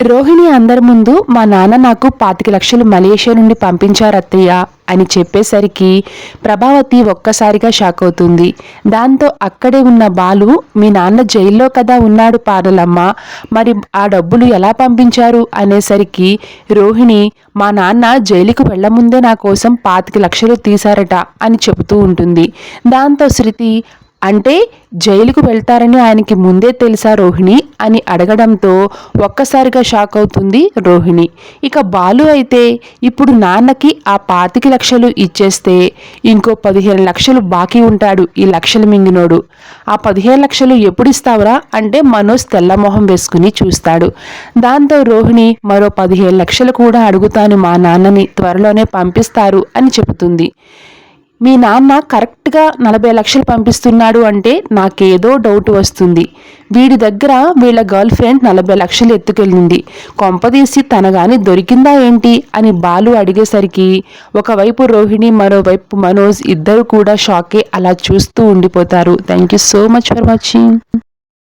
రోహిణి అందరి ముందు మా నాన్న నాకు పాతిక లక్షలు మలేషియా నుండి పంపించారు అత్తయ్య అని చెప్పేసరికి ప్రభావతి ఒక్కసారిగా షాక్ అవుతుంది. దాంతో అక్కడే ఉన్న బాలు మీ నాన్న జైల్లో కదా ఉన్నాడు పాడలమ్మ మరి ఆ డబ్బులు ఎలా పంపించారు? అనేసరికి రోహిణి మా నాన్న జైలుకు వెళ్ళముందే నా కోసం పాతిక లక్షలు తీశారట అని చెబుతూ ఉంటుంది. దాంతో శృతి అంటే జైలుకు వెళ్తారని ఆయనకి ముందే తెలుసా రోహిణి అని అడగడంతో ఒక్కసారిగా షాక్ అవుతుంది రోహిణి. ఇక బాలు అయితే ఇప్పుడు నాన్నకి ఆ పాతిక లక్షలు ఇచ్చేస్తే ఇంకో పదిహేను లక్షలు బాకీ ఉంటాడు ఈ లక్షలు మింగినోడు. ఆ పదిహేను లక్షలు ఎప్పుడు ఇస్తావురా అంటే మనోజ్ తెల్లమొహం వేసుకుని చూస్తాడు. దాంతో రోహిణి మరో పదిహేను లక్షలు కూడా అడుగుతాను మా నాన్నని త్వరలోనే పంపిస్తారు అని చెబుతుంది. మీ నాన్న కరెక్ట్గా నలభై లక్షలు పంపిస్తున్నాడు అంటే నాకేదో డౌట్ వస్తుంది. వీడి దగ్గర వీళ్ళ గర్ల్ ఫ్రెండ్ నలభై లక్షలు ఎత్తుకెళ్ళింది. కొంపదీసి తన గాని దొరికిందా ఏంటి? అని బాలు అడిగేసరికి ఒకవైపు రోహిణి మరోవైపు మనోజ్ ఇద్దరు కూడా షాకే అలా చూస్తూ ఉండిపోతారు. Thank you so much for watching.